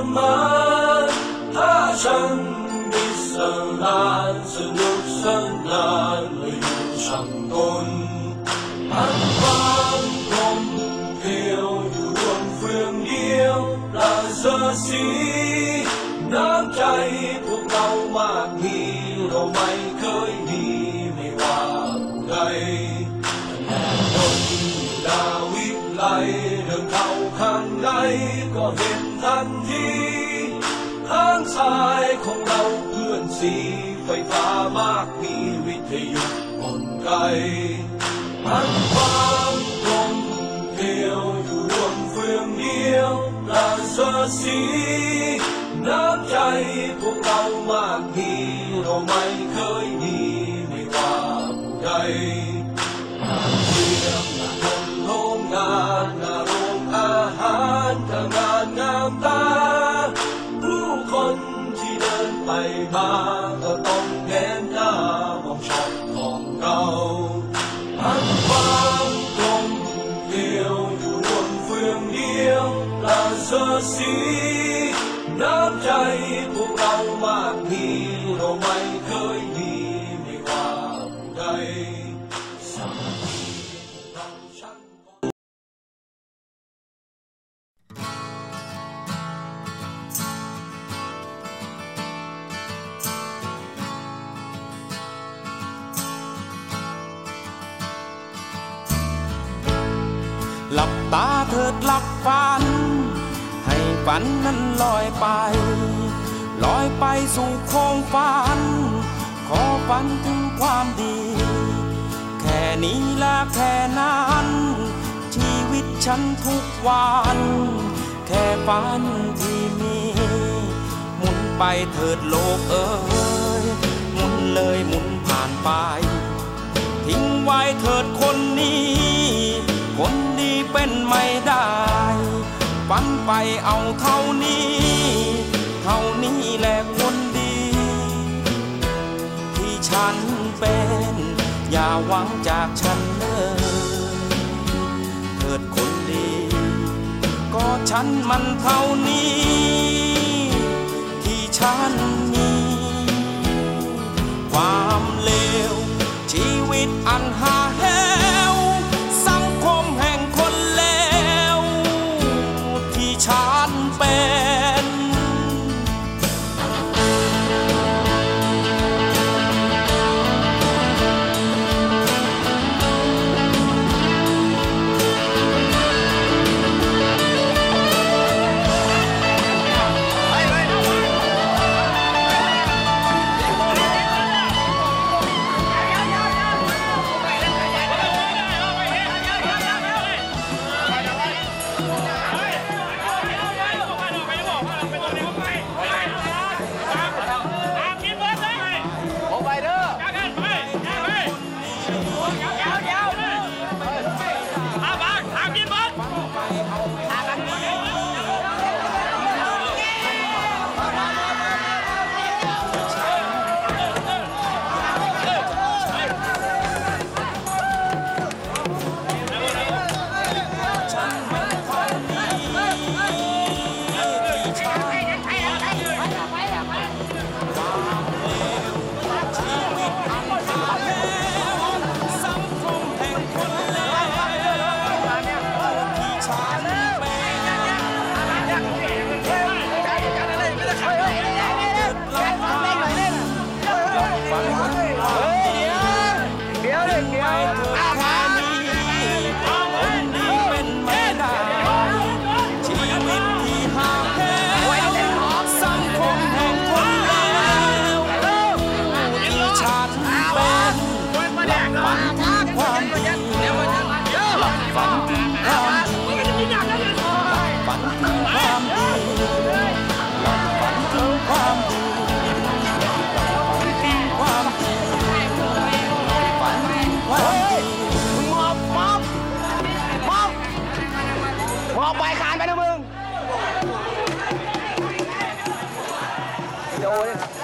สมานถ้าฉันมิสลา ดินเข้าข้างในก็เห็นทันทีข้างซ้ายของเราเพื่อนสีไฟฟ้ามากมีวิทยุกลไกอันความกลมเกลียวอยู่รวมเฟืองเดียวลาเสอสีน้ำใจพวกเรามากมีเราไม่เคยมีไม่ว่าผู้ใด มาก็ต้องแงนหน้ามองช็อตขอ หลับฝัน ให้ฝันนั้นลอยไป ลอยไปสู่โคงฝัน ขอฝันถึงความดี แค่นี้และแค่นั้น ชีวิตฉันทุกวัน แค่ฝันที่มี หมุนไปเถิดโลกเอ้ยหมุนเลยหมุนผ่านไป ทิ้งไว้เถิดคนนี้ คนดีเป็นไม่ได้ ฝันไปเอาเท่านี้ เท่านี้แหละคนดี ที่ฉันเป็น อย่าหวังจากฉันเลยเถิดคนดี ก็ฉันมันเท่านี้ ที่ฉันมี ความเลวชีวิตอันหาแห สั Oh, yeah.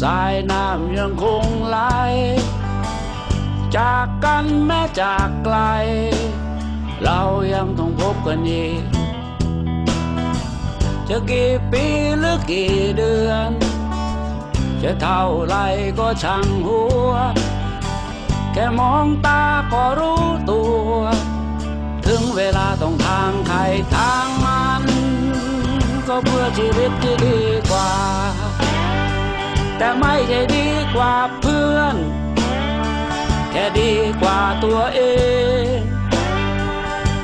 สายน้ำยังคงไหล จากกันแม้จากไกล เรายังต้องพบกันอีกจะกี่ปีหรือกี่เดือน จะเท่าไรก็ช่างหัว แค่มองตาก็รู้ตัว ถึงเวลาต้องทางใครทางมัน ก็เพื่อชีวิตที่ดี แต่ไม่ใช่ดีกว่าเพื่อน แค่ดีกว่าตัวเอง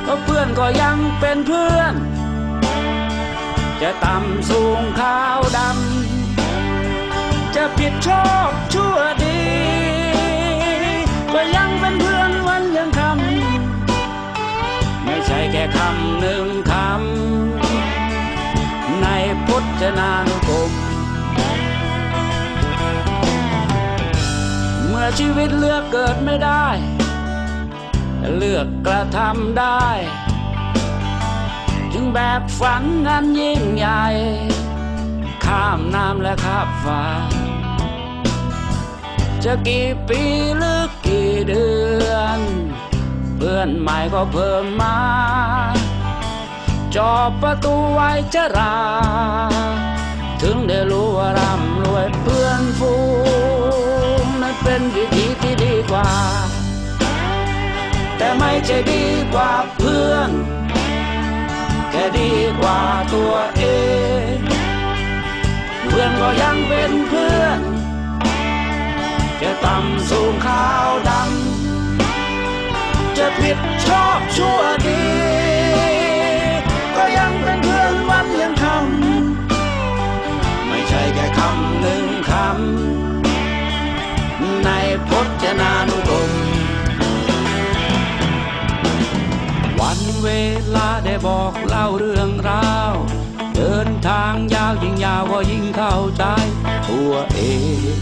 เพราะเพื่อนก็ยังเป็นเพื่อน จะต่ำสูงขาวดำ จะผิดชอบชั่วดี ก็ยังเป็นเพื่อนวันยังคำ ไม่ใช่แค่คำหนึ่งคำ ในพจนานุ ชีวิตเลือกเกิดไม่ได้ เลือกกระทำได้จึงแบกฝันนั้นยิ่งใหญ่ ข้ามน้ำและข้ามฟ้า จะกี่ปีหรือกี่เดือน เพื่อนใหม่ก็เพิ่มมาจอบประตูไว้จะรา ถึงได้รู้ว่าร่ำรวยเพื่อนฟู เป็นวิธีที่ดีกว่า แต่ไม่ใช่ดีกว่าเพื่อน แค่ดีกว่าตัวเอง เพื่อนก็ยังเป็นเพื่อนจะต่ำสูงขาวดำจะผิดชอบชั่วดี บอกเล่าเรื่องราว เดินทางยาวยิ่งยาวก็ยิ่งเข้าใจตัวเอง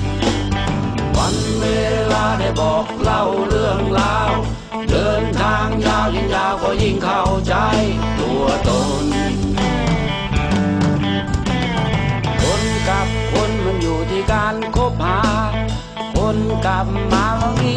วันเวลาได้บอกเล่าเรื่องราว เดินทางยาวยิ่งยาวก็ยิ่งเข้าใจตัวตน คนกับคนมันอยู่ที่การคบหา คนกับมาบางที